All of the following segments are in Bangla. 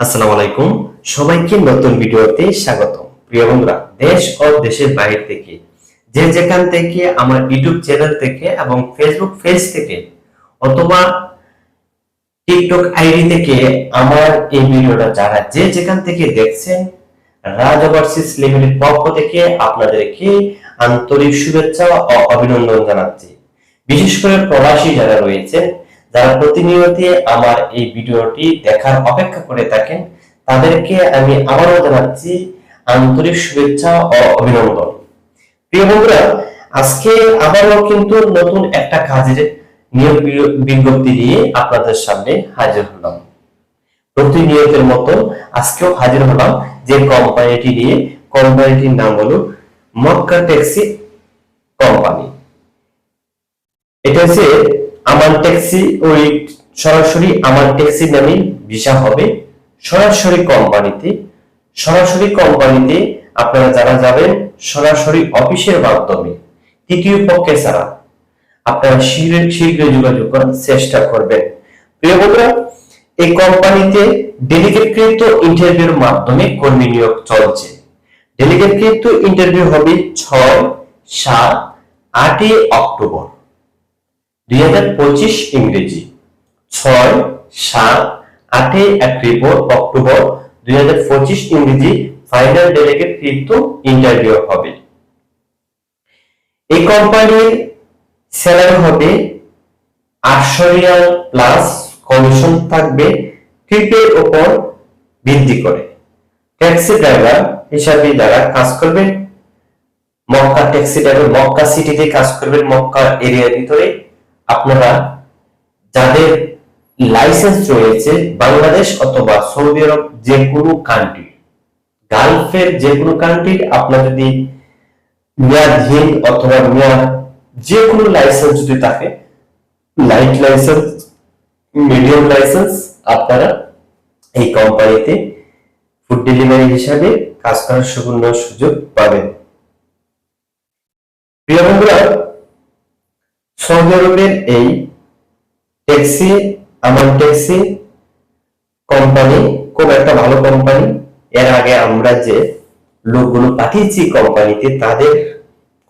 আসসালামু আলাইকুম। সবাইকে নতুন ভিডিওতে স্বাগত প্রিয় বন্ধুরা, দেশ ও দেশের বাইরে থেকে, যে যেখান থেকে আমার ইউটিউব চ্যানেল থেকে এবং ফেসবুক পেজ থেকে অথবা টিকটক আইডি থেকে আমার এই ভিডিওটা যারা যে যেখান থেকে দেখছেন রাজ ওভারসিজ লিমিটেড পক্ষ থেকে আপনাদেরকে আন্তরিক শুভেচ্ছা ও অভিনন্দন জানাচ্ছি। বিশেষ করে প্রবাসী যারা রয়েছেন যারা প্রতিনিয়ত আমার এই ভিডিওটি দেখার অপেক্ষা করে থাকেন, তাদেরকে আমি আবারও জানাচ্ছি আন্তরিক শুভেচ্ছা ও অভিনন্দন। প্রিয় বন্ধুরা, আজকে আবারও কিন্তু নতুন একটা কাজের নিয়োগ বিজ্ঞপ্তি নিয়ে আপনাদের সামনে হাজির হলাম। প্রতিনিয়তের মতো আজকেও হাজির হলাম যে কোম্পানিটি নিয়ে। কোম্পানিটির নাম হলো মক্কা ট্যাক্সি কোম্পানি। এটা হচ্ছে আমার ট্যাক্সি ওই সরাসরি আমার ট্যাক্সি নামে ভিসা হবে। সরাসরি কোম্পানিতে সরাসরি কোম্পানিতে আপনারা যারা যাবেন, সরাসরি অফিসের মাধ্যমে, তৃতীয় পক্ষে ছাড়া আপনারা শীঘ্রই শীঘ্র যোগাযোগ করার চেষ্টা করবেন। প্রিয় বন্ধুরা, এই কোম্পানিতে ডেলিগেটকৃত ইন্টারভিউর মাধ্যমে কর্মী নিয়োগ চলছে। ডেলিগেটকৃত ইন্টারভিউ হবে ছয়, সাত, আটই অক্টোবর। দুই হাজার পঁচিশ ইংরেজি। ছয়, সাত, আটই এপ্রিল অক্টোবর দুই হাজার পঁচিশ ইংরেজি ফাইনাল ডেলিগেট কৃত ইন্টারভিউ হবে। এই কোম্পানির স্যালারি হবে আটশো রিয়াল প্লাস কমিশন থাকবে ট্রিপের উপর বৃদ্ধি করে। ট্যাক্সি ড্রাইভার হিসাবে যারা কাজ করবেন, মক্কা ট্যাক্সি ড্রাইভার মক্কা সিটিতে কাজ করবেন, মক্কা এরিয়ার ভিতরে আপনারা যাদের লাইসেন্স রয়েছে বাংলাদেশ অথবা সৌদি আরব যে কোনো কান্ট্রি গালফের যে কোনো কান্ট্রির আপনার যদি মেয়াদহীন অথবা মেয়াদ যে কোনো লাইসেন্স যদি থাকে লাইট লাইসেন্স মিডিয়াম লাইসেন্স আপনারা এই কোম্পানিতে ফুড ডেলিভারি হিসাবে কাজ করার সুবর্ণ সুযোগ পাবেন। প্রিয় বন্ধুরা সৌদি এই ট্যাক্সি, আমার ট্যাক্সি কোম্পানি কোন একটা ভালো কোম্পানি এর আগে আমরা যে লোকগুলো পাঠিয়েছি কোম্পানিতে তাদের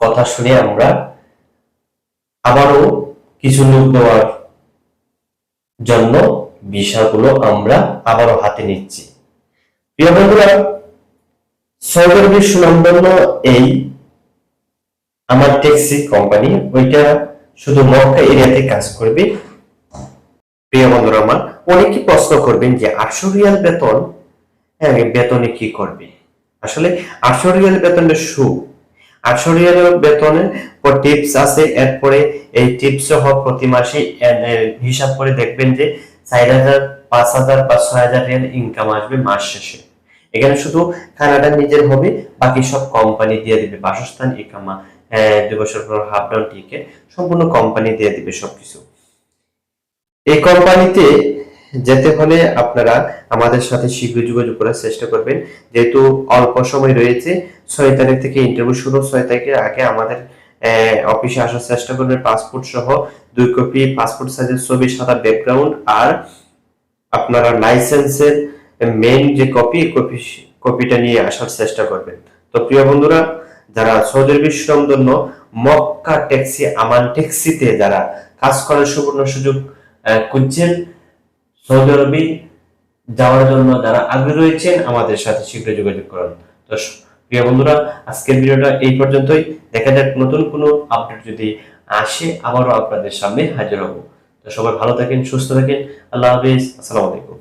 কথা শুনে আমরা আবারও কিছু লোক দেওয়ার জন্য বিষয়গুলো আমরা আবারও হাতে নিচ্ছি। প্রিয় বন্ধুরা সৌদি সুনামধন্য এই আমার ট্যাক্সি কোম্পানি ওইটা শুধু মক্কা এরিয়াতে কাজ করবে? প্রিয় বন্ধুরা আমার, অনেকে প্রশ্ন করবেন যে আটশো রিয়াল বেতন? হ্যাঁ বেতনে কি করবে? আসলে আটশো রিয়াল বেতনের সু আটশো রিয়াল বেতনের পর টিপস আছে, এরপরে এই টিপস সহ প্রতি মাসে হিসাব করে দেখবেন যে চার হাজার, পাঁচ হাজার বা ছয় হাজার রিয়াল ইনকাম আসবে মাস শেষে। এখানে শুধু খানাটা নিজের হবে, বাকি সব কোম্পানি দিয়ে দেবে। বাসস্থান ইকামা দুই বছর পর হাফ ডাউন টিকেট সম্পূর্ণ কোম্পানি দিয়ে দিবে সবকিছু। এই কোম্পানিতে যেতে হলে আপনারা আমাদের সাথে শীঘ্র যোগাযোগ করার চেষ্টা করবেন। যেহেতু অল্প সময় রয়েছে, ছয় তারিখ থেকে ইন্টারভিউ শুরু, ছয় তারিখের আগে আমাদের অফিসে আসার চেষ্টা করবেন পাসপোর্ট সহ। দুই কপি পাসপোর্ট সাইজের ছবি, সাদা ব্যাকগ্রাউন্ড আর আপনারা লাইসেন্সের মেইন যে কপি কপি কপিটা নিয়ে আসার চেষ্টা করবেন। তো প্রিয় বন্ধুরা যারা সৌদি আরবের সুনামধন্য মক্কা ট্যাক্সি, আমান ট্যাক্সিতে যারা কাজ করার সুবর্ণ সুযোগ খুঁজছেন, সৌদি আরবে যাওয়ার জন্য যারা আগ্রহী রয়েছেন, আমাদের সাথে শীঘ্র যোগাযোগ করুন। তো প্রিয় বন্ধুরা, আজকের ভিডিওটা এই পর্যন্তই। দেখা যাক নতুন কোনো আপডেট যদি আসে, আবারও আপনাদের সামনে হাজির হব। তো সবাই ভালো থাকেন, সুস্থ থাকেন। আল্লাহ হাফিজ। আসসালামু আলাইকুম।